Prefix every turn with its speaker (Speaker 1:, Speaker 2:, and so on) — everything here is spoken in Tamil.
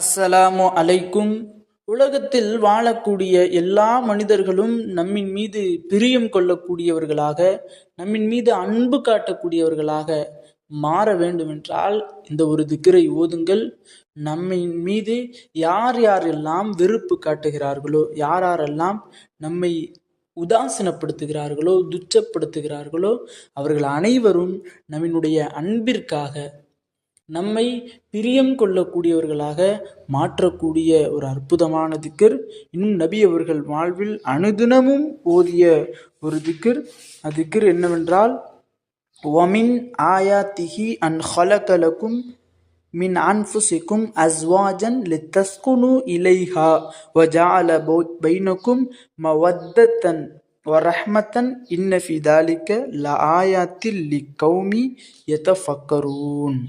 Speaker 1: அஸ்ஸலாமு அலைக்கும். உலகத்தில் வாழக்கூடிய எல்லா மனிதர்களும் நம்மின் மீது பிரியம் கொள்ளக்கூடியவர்களாக நம்மின் மீது அன்பு காட்டக்கூடியவர்களாக மாற வேண்டுமென்றால் இந்த ஒரு திக்கரை ஓதுங்கள். நம்மின் மீது யார் யாரெல்லாம் வெறுப்பு காட்டுகிறார்களோ யார் யாரெல்லாம் நம்மை உதாசீனப்படுத்துகிறார்களோ துச்சப்படுத்துகிறார்களோ அவர்கள் அனைவரும் நம்மினுடைய அன்பிற்காக நம்மை பிரியம் கொள்ளக்கூடியவர்களாக மாற்றக்கூடிய ஒரு அற்புதமான திக்கர். இன்னும் நபி அவர்கள் வாழ்வில் அனுதினமும் ஓதிய ஒரு திக்கர். அதிக்கர் என்னவென்றால் ஒமின் ஆயாத்திஹி அன் ஹலகலக்கும் மின் அன்ஃபுசிக்கும் அஸ்வாஜன் லித்தஸ்குனு இலைஹா வஜால பைனக்கும் மவத்தன் வரஹ்மத்தன் இன்னஃபிதாலிக்க தாலிக்க ல ஆயாத்தில் லி கௌமி யதஃபக்கரூன்.